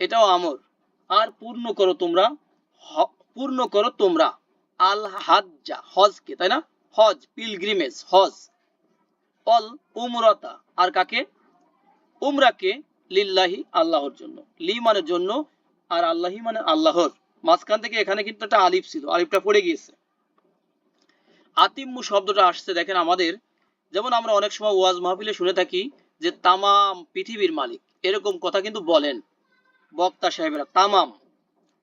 এটাও আমর। আর পূর্ণ করো তোমরা পূর্ণ করো তোমরা। আল হাজ্জা, হজকে, তাই না? হজ, পিলগ্রিমেজ, হজ। অল উমরাতা, আর কাকে? উমরাকে লিল্লাহি আল্লাহর জন্য। লি মানে জন্য, আর আল্লাহি মানে আল্লাহর। মাঝখান থেকে এখানে কিন্তু একটা আলিফ ছিল, আলিফটা পড়ে গিয়েছে। আতিম্মু শব্দটা আসছে, দেখেন আমাদের। যেমন আমরা অনেক সময় ওয়াজ মাহফিলে শুনে থাকি যে তামাম পৃথিবীর মালিক, এরকম কথা কিন্তু বলেন। বক্তা সাহেবেরা, তামাম।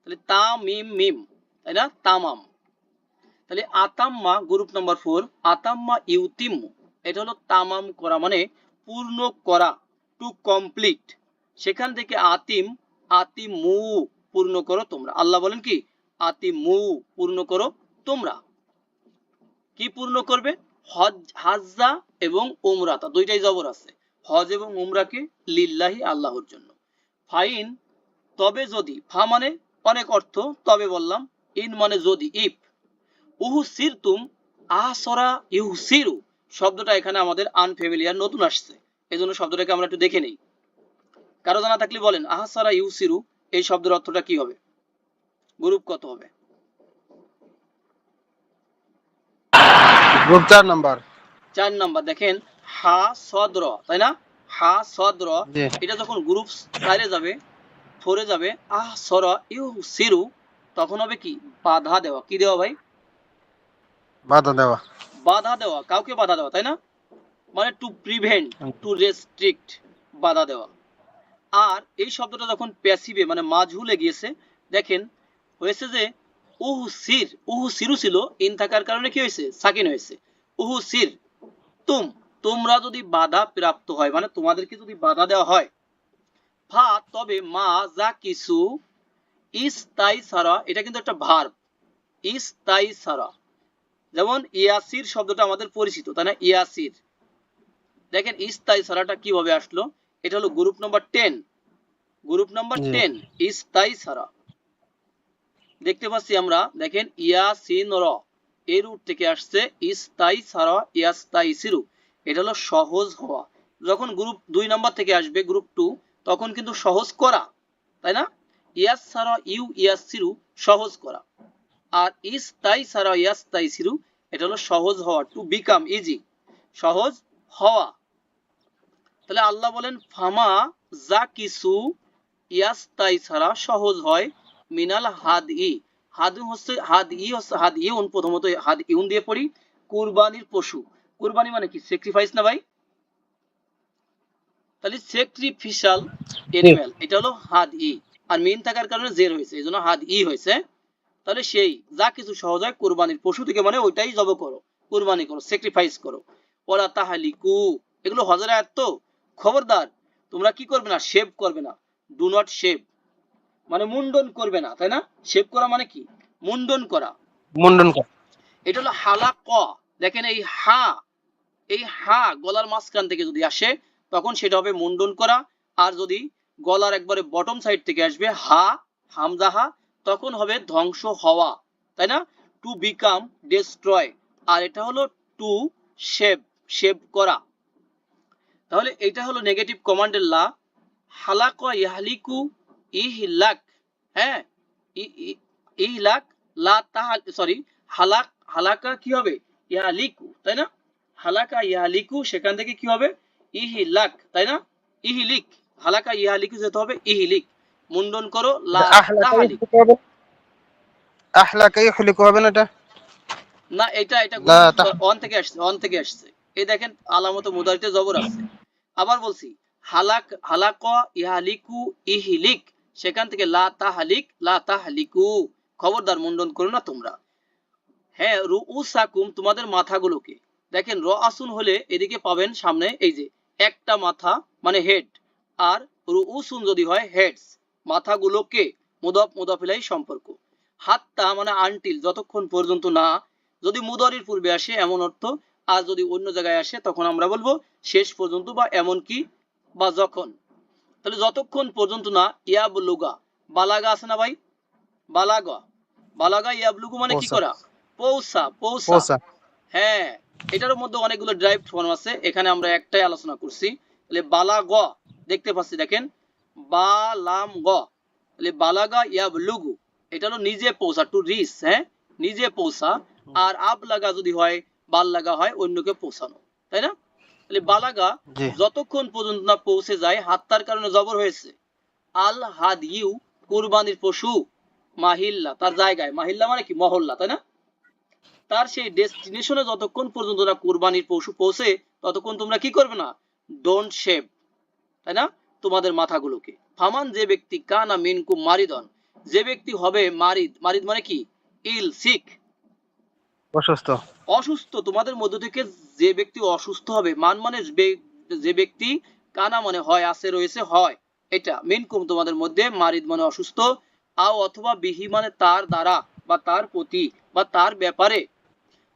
তাহলে তা মিম, তাই না? তামাম। তাহলে আতাম্মা, গ্রুপ নাম্বার ফোর, আতাম্মা ইউতিম্মু এটা হলো তামাম করা মানে পূর্ণ করা, টু কমপ্লিট। সেখান থেকে আতিম, আতিমু পূর্ণ করো তোমরা। আল্লাহ বলেন কি? আতিমু পূর্ণ করো তোমরা। কি পূর্ণ করবে? হজ, হাজ্জা এবং উমরাতা দুইটাই জবর আছে। হজ এবং উমরাকে লিল্লাহি আল্লাহর জন্য। ফাইন তবে যদি ফা মানে অনেক অর্থ তবে বললাম ইন মানে যদি ইফ উহু সিরতুম আহসরা ইহু সিরু। শব্দটা এখানে আমাদের আনফেমিলিয়ার নতুন আসছে। এই জন্য শব্দটাকে আমরা একটু দেখে নেই। কারও জানা থাকলে বলেন আহসারা ইহু সিরু এই শব্দের অর্থটা কি হবে? গ্রুপ কত হবে? গ্রুপ চার নাম্বার। চার নাম্বার দেখেন হা সদ্র তাই না? হা সদ্র এটা যখন গ্রুপ চারে যাবে ফোরে যাবে। আহ সর ইউ সিরু তখন হবে কি? বাধা দেওয়া। কি দেওয়া ভাই? বাধা দেওয়া। বাধা দেওয়া। কাউকে বাধা দেওয়া তাই না? মানে টু প্রিভেন্ট টু রেস্ট্রিক্ট বাধা দেওয়া। আর এই শব্দটা যখন প্যাসিভে মানে মাঝহুলে গিয়েছে দেখেন হয়েছে যে উহু সির উহু সিরু ছিল ইন থাকার কারণে কি হয়েছে? সাকিন হয়েছে। উহু সির তুম তোমরা যদি বাধা প্রাপ্ত হয় মানে তোমাদেরকে যদি বাধা দেওয়া হয় ফা তবে মা যা কিছু সারা এটা কিন্তু একটা ভার্ব সারা। যেমন ইয়াসির শব্দটা আমাদের পরিচিত তাই না? ইয়াসির। দেখেন ইস্তাই সারাটা কীভাবে আসলো? এটা হলো group number ten group number ten ইস্তাই সারা। দেখতে পাচ্ছি আমরা দেখেন ইয়াসিন র এর রুট থেকে আসছে ইস্তাই সারা ইয়াস্তাই সিরু। এটা হলো সহজ হওয়া। যখন গ্রুপ দুই নাম্বার থেকে আসবে গ্রুপ টু তখন কিন্তু সহজ করা, তাই না? ইয়াস সারা ইউ ইয়াস সিরু সহজ করা। আর ইস তাই সারা ইয়াস তাই সিরু, এটা হলো সহজ হওয়া টু বিকাম ইজি সহজ হওয়া। তাহলে আল্লাহ বলেন, ফামা যা কিছু ইয়াস তাই সারা সহজ হয়, মিনাল হাদ ই। হাদ হচ্ছে, হাদ ই হাদ ইউন প্রথমত হাদ ইউন দিয়ে পড়ি, কুরবানির পশু। কুরবানি মানে কি? স্যাক্রিফাইস না ভাই? তাহলে স্যাক্রিফিশাল এনিম্যাল এটা হলো হাদ ই। আর মিন থাকার কারণে জের হয়েছে এই জন্য হাদ ই হয়েছে। তাহলে সেই যা কিছু সহজ হয় কোরবানির পশু থেকে মানে ওইটাই জব করো। কোরবানি করো স্যাক্রিফাইস করো। ওরা তাহালিকু এগুলো হজের আয়াত তো? খবরদার তোমরা কি করবে না শেভ করবে না। ডু নট শেভ মানে মুন্ডন করবে না তাই না? শেভ করা মানে কি? মুন্ডন করা। মুন্ডন করা। এটা হলো হালা ক। দেখেন এই হা এই হা গলার মাঝখান থেকে যদি আসে তখন সেটা হবে মুন্ডন করা। আর যদি গলার একবারে বটম সাইড থেকে আসবে, হা হামজা হা তখন হবে ধ্বংস হওয়া, তাই না? টু বিকাম ডেস্ট্রয় আর এটা হলো টু শেভ শেভ করা। তাহলে এটা হলো নেগেটিভ কমান্ডের লা। হালাক ইয়াহলিকু ইহলাক। হ্যাঁ ইহলাক, লা তাহাল সরি হালাক, হালাকা কি হবে? ইয়ালিকু তাই না? হালাকা ইয়ালিকু সেখান থেকে কি হবে? ইহিলাক তাই না? ইহিলিক হালাকা ইয়ালিকু যেতে হবে ইহিলিক মুন্ডন করো লা তাহালিক আহলাকাই হুলিকু হবে। না এটা? না এটা এটা অন থেকে আসছে অন থেকে আসছে। এই দেখেন আলামত মুদারিতে জবর আছে। আবার বলছি হালাক হালাক ইহালিকু ইহিলিক সেখান থেকে লা তাহালিক লা তাহালিকু খবরদার মুন্ডন করো না তোমরা। হ্যাঁ রুউসাকুম তোমাদের মাথাগুলোকে। দেখেন র আসুন হলে এদিকে পাবেন সামনে এই যে একটা মাথা মানে হেড আর রুউসুন যদি হয় হেডস মাথাগুলোকে মুদাফ মুদাফিলাই সম্পর্ক। হাত্তা মানে আনটিল যতক্ষণ পর্যন্ত না। যদি মুদারির পূর্বে আসে এমন অর্থ আর যদি অন্য জায়গায় আসে তখন আমরা বলব শেষ পর্যন্ত বা এমন কি? বা যখন। তাহলে যতক্ষণ পর্যন্ত না ইয়াবলুগা। বালাগা আছে না ভাই? বালাগা। বালাগা ইয়াবলুগু মানে কি। করা? পৌঁছা। পৌঁছা। হ্যাঁ। এটার মধ্যে অনেকগুলো ড্রাইভ ফর্ম আছে। এখানে আমরা একটাই আলোচনা করছি। তাহলে বালা গ দেখতে পাচ্ছি দেখেন। বা লাম গ। তাহলে বালাগা ইয়াব লুগু এটা হলো নিজে পৌঁছা টু রিস হ্যাঁ? নিজে পৌঁছা। আর আব লাগা যদি হয় বাল লাগা হয় অন্যকে পৌঁছানো। তাই না? তাহলে বালাগা যতক্ষণ পর্যন্ত না পৌঁছে যায় হাত্তার কারণে জবর হয়েছে। আল হাদ ইউ কুরবানির পশু মাহিল্লা তার জায়গায়। মাহিল্লা মানে কি? মহল্লা তাই না? তার সেই ডেস্টিনেশনে যতক্ষণ পর্যন্ত না কুরবানির পশু পৌঁছে ততক্ষণ তোমরা কি করবে না? ডোন্ট শেভ তাই না? তোমাদের মাথাগুলোকে। ফামান যে ব্যক্তি কানা মিনকু মারিদন যে ব্যক্তি হবে মারিদ মারিদ মানে কি? ইল সিক অসুস্থ। অসুস্থ তোমাদের মধ্য থেকে যে ব্যক্তি অসুস্থ হবে মান মানে যে ব্যক্তি কানা মানে হয় আছে রয়েছে হয় এটা। মিনকুম তোমাদের মধ্যে মারিদ মানে অসুস্থ আও অথবা বিহি মানে তার দ্বারা বা তার প্রতি বা তার ব্যাপারে।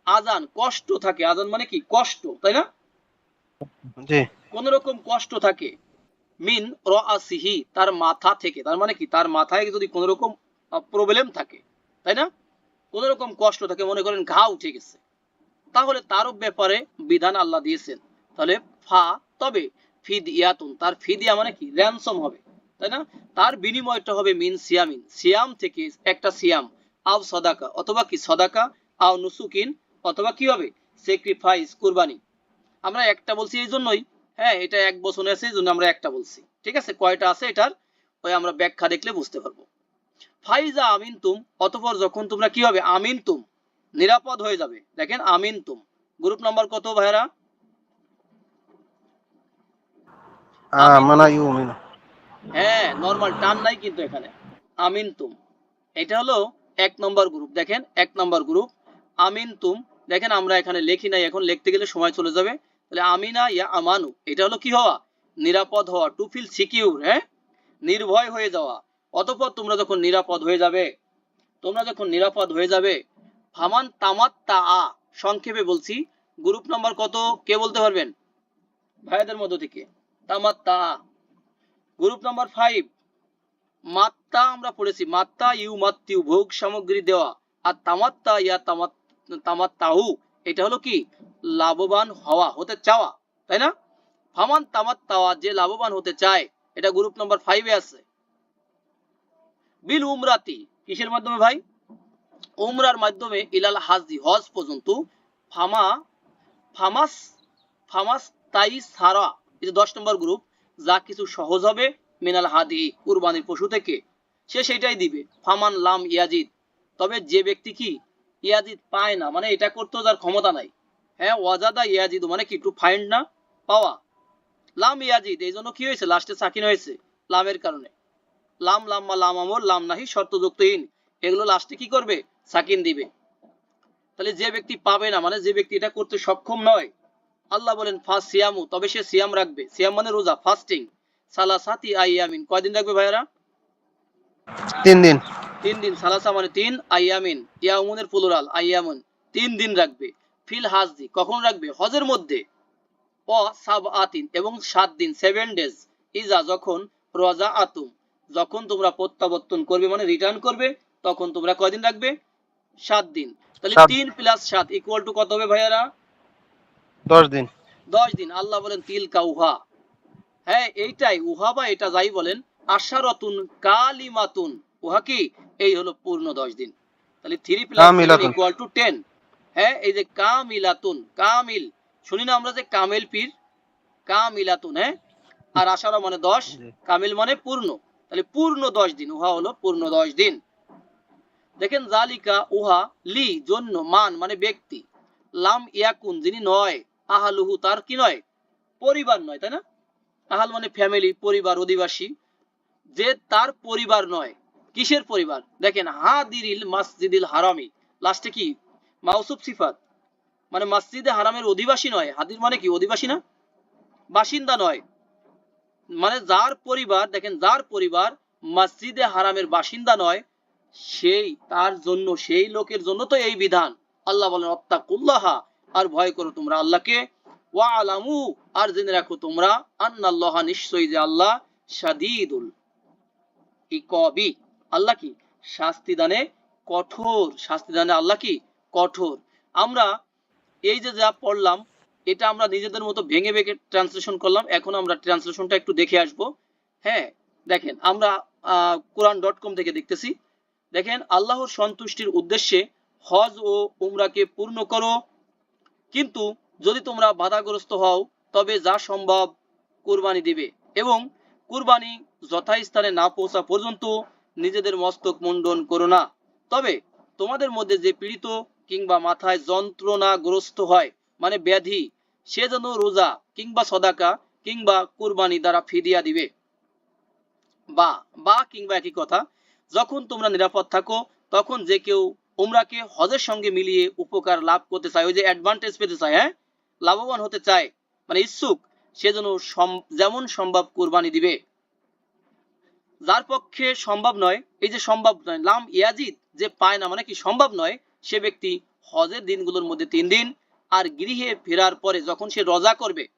আজান কষ্ট থাকে। আজান মানে কি? কষ্ট তাই না? কোন রকম কষ্ট থাকে। মিন রাসিহি তার মাথা থেকে। তার মানে কি? তার মাথায় যদি কোন রকম প্রবলেম থাকে তাই না? কোন রকম কষ্ট থাকে মনে করেন ঘা উঠে গেছে। তাহলে তারও ব্যাপারে বিধান আল্লাহ দিয়েছেন। তাহলে ফা তবে ফিদ ইয়াতুন তার ফিদিয়া মানে কি? র্যানসম হবে তাই না? তার বিনিময়টা হবে মিন সিয়ামিন। সিয়াম থেকে একটা সিয়াম। আও সদাকা অথবা কি সদাকা? আও নুসুকিন অথবা কি হবে? স্যাক্রিফাইস কুরবানি। আমরা একটা বলছি এই জন্যই হ্যাঁ এটা এক বছর আছে এই জন্য আমরা একটা বলছি। ঠিক আছে? কয়টা আছে এটার? ওই আমরা ব্যাখ্যা দেখলে বুঝতে পারব। ফাইজা আমিন তুম অতপর যখন তোমরা কি হবে? আমিন তুম নিরাপদ হয়ে যাবে। দেখেন আমিন তুম গ্রুপ নাম্বার কত ভাইরা হ্যাঁ নরমাল টান নাই কিন্তু এখানে। আমিন তুম এটা হলো এক নম্বর গ্রুপ। দেখেন এক নম্বর গ্রুপ। আমিন তুম দেখেন আমরা এখানে লেখি নাই, এখন লিখতে গেলে সময় চলে যাবে। তাহলে আমিনা ইয়া আমানু, এটা হলো কি হওয়া? নিরাপদ হওয়া টু ফিল সিকিউর হ্যাঁ? নির্ভয় হয়ে যাওয়া। অতঃপর তোমরা যখন নিরাপদ হয়ে যাবে, তোমরা যখন নিরাপদ হয়ে যাবে, ফামান তামাত তা আ সংক্ষেপে বলছি গ্রুপ নাম্বার কত? কে বলতে পারবেন? ভাইয়াদের মধ্য থেকে। তামাত তা। গ্রুপ নাম্বার ফাইভ মাত্তা আমরা পড়েছি, মাত্তা ইউ, মাত্তিউ, ভোগ সামগ্রী দেওয়া। আর তামাত্তা ইয়া তামাত তামাত্তাহু, এটা হলো কি? লাভবান হওয়া, হতে চাওয়া, তাই না? ফামান তামাত্তাওয়া, যে লাভবান হতে চায়, এটা গ্রুপ নাম্বার ফাইভে আছে। বিল উমরাতি, কিসের মাধ্যমে ভাই? উমরার মাধ্যমে ইলাল হাজি, হজ পর্যন্ত। ফামা, ফামাস ফামাস তাই সারা যে দশ নম্বর গ্রুপ যা কিছু সহজ হবে, মিনাল হাদি, কুরবানির পশু থেকে, সে সেটাই দিবে। ফামান লাম ইয়াজিদ, তবে যে ব্যক্তি কি? ইয়াজিদ পায় না মানে এটা করতেও তার ক্ষমতা নাই। হ্যাঁ ওয়াজাদা ইয়াজিদ মানে কি? টু ফাইন্ড না, পাওয়া। লাম ইয়াজিদ, এই জন্য কি হয়েছে? লাস্টে সাকিন হয়েছে, লামের কারণে। লাম লাম্মা লাম আমর লাম নাহি শর্তযুক্ত ইন এগুলো লাস্টে কি করবে? সাকিন দিবে। তাহলে যে ব্যক্তি পাবে না মানে যে ব্যক্তি এটা করতে সক্ষম নয়, আল্লাহ বলেন, ফাস সিয়ামু তবে সে সিয়াম রাখবে। সিয়াম মানে রোজা ফাস্টিং সালাসাতি আইয়ামিন। কয়দিন রাখবে ভাইয়ারা? তিন দিন। তিন দিন সালাসা মানে তিন আইয়ামিন। ইয়ামুনের প্লুরাল আইয়ামুন। তিন দিন রাখবে। ফিল হাজদি কখন রাখবে? হজের মধ্যে। ও সাব আতিন এবং সাত দিন সেভেন ডেজ। ইজা যখন রজা আতুম যখন তোমরা প্রত্যাবর্তন করবে মানে রিটার্ন করবে তখন তোমরা কয়দিন রাখবে? সাত দিন। তাহলে তিন প্লাস সাত ইকুয়াল টু কত হবে ভাইয়ারা? দশ দিন। দশ দিন। আল্লাহ বলেন তিলকা উহা। হ্যাঁ এইটাই। উহা বা এটা যাই বলেন আশারতুন কালিমাতুন। উহা কি? এই হলো পূর্ণ দশ দিন। তাহলে three plus equal to ten হ্যাঁ এই যে কামিলাতুন কামিল। শুনি না আমরা যে কামেল পীর? কামিলাতুন হ্যাঁ? আর আশারা মানে দশ কামিল মানে পূর্ণ। তাহলে পূর্ণ দশ দিন উহা হলো পূর্ণ দশ দিন। দেখেন জালিকা উহা লি জন্য মান মানে ব্যক্তি। লাম ইয়াকুন যিনি নয় আহালুহু তার কি নয়? পরিবার নয় তাই না? আহাল মানে ফ্যামিলি পরিবার অধিবাসী। যে তার পরিবার নয় কিসের পরিবার? দেখেন, হাদিরিল মসজিদিল হারামি। লাস্টে কি? মাউসুফ সিফাত। মানে মসজিদে হারামের অধিবাসী নয়। হাদির মানে কি? অধিবাসী না? বাসিন্দা নয়। মানে যার পরিবার, দেখেন, যার পরিবার মসজিদে হারামের বাসিন্দা নয়, সেই, তার জন্য, সেই লোকের জন্য তো এই বিধান। আল্লাহ বলেন অত্তাকুল্লাহা আর ভয় করো তোমরা আল্লাহকে। ওয়া আলামু আর জেনে রাখো তোমরা, আন্নাল্লাহ নিশ্চয়ই যে আল্লাহ শাদীদুল ইকবি আল্লাহ কি? শাস্তি দানে কঠোর। শাস্তি দানে আল্লাহ কি? কঠোর। আমরা এই যে যা পড়লাম, এটা আমরা নিজেদের মতো ভেঙে ভেঙে ট্রান্সলেশন করলাম। এখন আমরা ট্রান্সলেশনটা একটু দেখে আসব। হ্যাঁ দেখেন, আমরা কোরআন ডট কম থেকে দেখতেছি। দেখেন, আল্লাহর সন্তুষ্টির উদ্দেশ্যে হজ ও উমরাকে পূর্ণ করো। কিন্তু যদি তোমরা বাধাগ্রস্ত হও, তবে যা সম্ভব কুরবানি দিবে। এবং কুরবানি যথাস্থানে না পৌঁছা পর্যন্ত নিজেদের মস্তক মুন্ডন করো না। তবে তোমাদের মধ্যে যে পীড়িত কিংবা মাথায় যন্ত্রণাগ্রস্ত হয় মানে ব্যাধি, সে যেন রোজা কিংবা সদাকা কিংবা কুরবানি দ্বারা ফিদিয়া দিবে। বা বা কিংবা একই কথা, যখন তোমরা নিরাপদ থাকো, তখন যে কেউ উমরাকে হজের সঙ্গে মিলিয়ে উপকার লাভ করতে চায়, ওই যে অ্যাডভান্টেজ পেতে চায় হ্যাঁ? লাভবান হতে চায় মানে ইচ্ছুক, সে যেন যেমন সম্ভব কুরবানি দিবে। যার পক্ষে সম্ভব নয়, এই যে সম্ভব নয়, লাম ইয়াজিদ যে পায় না মানে কি সম্ভব নয়, সে ব্যক্তি হজের দিনগুলোর মধ্যে তিন দিন আর গৃহে ফেরার পরে যখন সে রজা করবে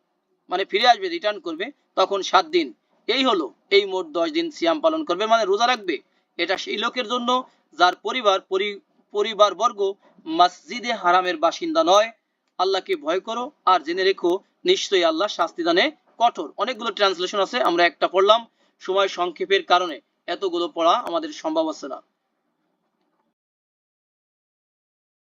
মানে ফিরে আসবে রিটার্ন করবে, তখন সাত দিন। এই হলো, এই মোট দশ দিন সিয়াম পালন করবে মানে রোজা রাখবে। এটা সেই লোকের জন্য যার পরিবার, পরি- পরিবারবর্গ মসজিদে হারামের বাসিন্দা নয়। আল্লাহকে ভয় করো আর জেনে রেখো, নিশ্চয়ই আল্লাহ শাস্তি দানে কঠোর। অনেকগুলো ট্রান্সলেশন আছে, আমরা একটা পড়লাম। সময় সংক্ষেপের কারণে এতগুলো পড়া আমাদের সম্ভব হচ্ছে না।